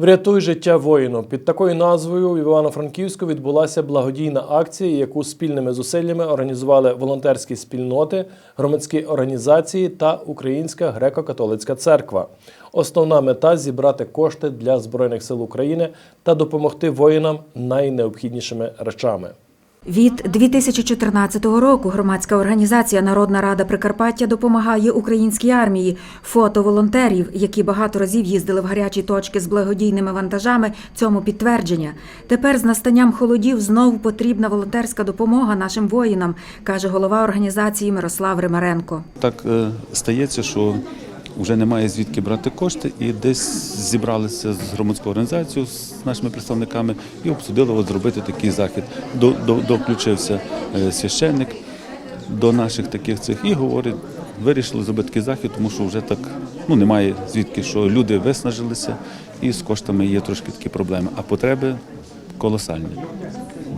Врятуй життя воїну. Під такою назвою в Івано-Франківську відбулася благодійна акція, яку спільними зусиллями організували волонтерські спільноти, громадські організації та Українська греко-католицька церква. Основна мета зібрати кошти для Збройних сил України та допомогти воїнам найнеобхіднішими речами. Від 2014 року громадська організація Народна Рада Прикарпаття допомагає українській армії. Фото волонтерів, які багато разів їздили в гарячі точки з благодійними вантажами, цьому підтвердження. Тепер з настанням холодів знову потрібна волонтерська допомога нашим воїнам, каже голова організації Мирослав Римаренко. Так е, стається, що вже немає звідки брати кошти, і десь зібралися з громадською організацією, з нашими представниками і обсудили от зробити такий захід. До, до, доключився е, священник до наших таких цих і говорить, вирішили зробити такий захід, тому що вже так ну, немає звідки, що люди виснажилися, і з коштами є трошки такі проблеми, а потреби колосальні.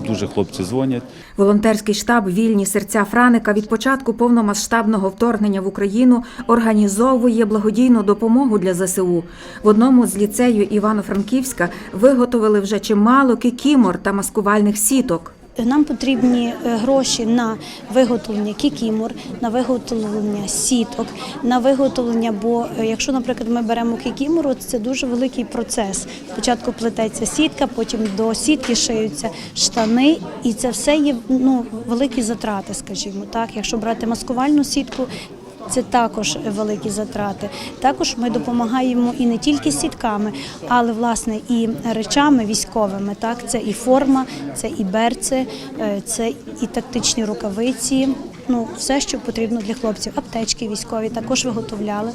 Дуже хлопці дзвонять. Волонтерський штаб Вільні серця Франика від початку повномасштабного вторгнення в Україну організовує благодійну допомогу для ЗСУ. В одному з ліцею Івано-Франківська виготовили вже чимало кікімор та маскувальних сіток. Нам потрібні е, гроші на виготовлення кікімор, на виготовлення сіток, на виготовлення. Бо е, якщо, наприклад, ми беремо кікімору, це дуже великий процес. Спочатку плететься сітка, потім до сітки шиються штани, і це все є ну великі затрати, скажімо так. Якщо брати маскувальну сітку. Це також великі затрати. Також ми допомагаємо і не тільки сітками, але власне і речами військовими. Так, це і форма, це і берці, е, це і тактичні рукавиці. Ну, все, що потрібно для хлопців. Аптечки військові також виготовляли.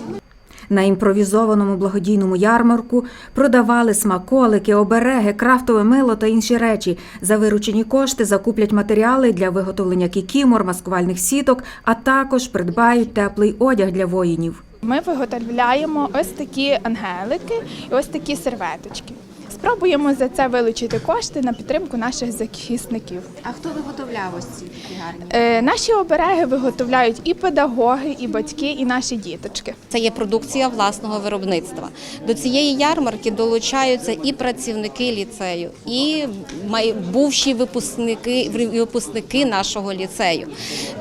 На імпровізованому благодійному ярмарку продавали смаколики, обереги, крафтове мило та інші речі. За виручені кошти закуплять матеріали для виготовлення кікімор, маскувальних сіток, а також придбають теплий одяг для воїнів. Ми виготовляємо ось такі ангелики і ось такі серветочки. Спробуємо за це вилучити кошти на підтримку наших захисників. А хто виготовляв ось ці гарні? Е, Наші обереги виготовляють і педагоги, і батьки, і наші діточки. Це є продукція власного виробництва. До цієї ярмарки долучаються і працівники ліцею, і бувші випускники, випускники нашого ліцею.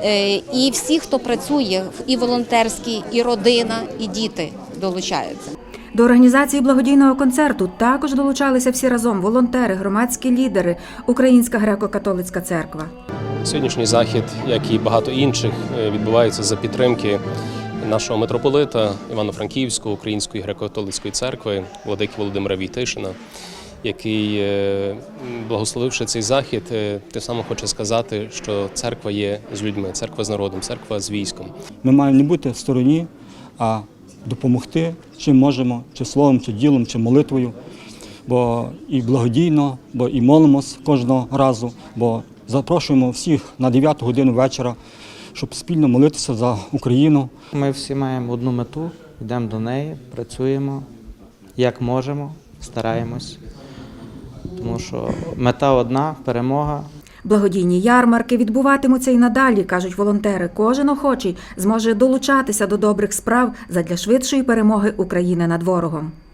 Е, І всі, хто працює, і волонтерські, і родина, і діти долучаються. До організації благодійного концерту також долучалися всі разом волонтери, громадські лідери, Українська греко-католицька церква. Сьогоднішній захід, як і багато інших, е, відбувається за підтримки нашого митрополита Івано-Франківського Української греко-католицької церкви владики Володимира Війтишина, який, е, благословивши цей захід, е, тим самим хоче сказати, що церква є з людьми, церква з народом, церква з військом. Ми маємо не бути в стороні, а допомогти, чим можемо, чи словом, чи ділом, чи молитвою. Бо і благодійно, бо і молимось кожного разу, бо запрошуємо всіх на 9 годину вечора, щоб спільно молитися за Україну. Ми всі маємо одну мету, йдемо до неї, працюємо як можемо, стараємось. Тому що мета одна перемога. Благодійні ярмарки відбуватимуться і надалі, кажуть волонтери. Кожен охочий зможе долучатися до добрих справ задля швидшої перемоги України над ворогом.